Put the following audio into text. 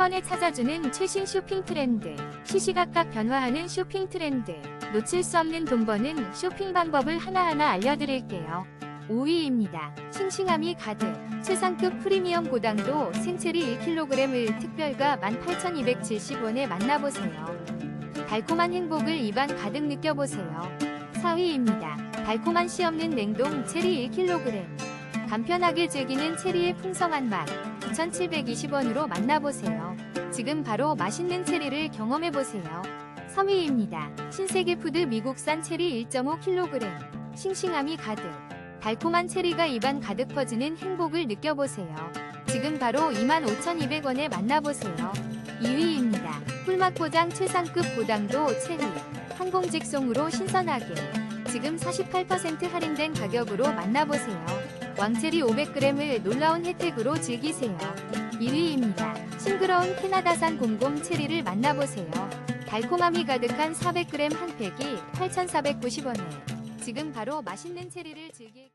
번에 찾아주는 최신 쇼핑 트렌드. 시시각각 변화하는 쇼핑 트렌드. 놓칠 수 없는 돈 버는 쇼핑 방법을 하나하나 알려드릴게요. 5위입니다. 싱싱함이 가득. 최상급 프리미엄 고당도 생체리 1kg을 특별가 18,270원에 만나보세요. 달콤한 행복을 입안 가득 느껴보세요. 4위입니다. 달콤한 씨 없는 냉동 체리 1kg. 간편하게 즐기는 체리의 풍성한 맛 9,720원으로 만나보세요. 지금 바로 맛있는 체리를 경험해보세요. 3위입니다. 신세계 푸드 미국산 체리 1.5kg. 싱싱함이 가득. 달콤한 체리가 입안 가득 퍼지는 행복을 느껴보세요. 지금 바로 25,200원에 만나보세요. 2위입니다. 꿀맛 포장 최상급 고당도 체리. 항공 직송으로 신선하게. 지금 48% 할인된 가격으로 만나보세요. 왕체리 500g을 놀라운 혜택으로 즐기세요. 1위입니다. 싱그러운 캐나다산 곰곰 체리를 만나보세요. 달콤함이 가득한 400g 한 팩이 8,490원에 지금 바로 맛있는 체리를 즐길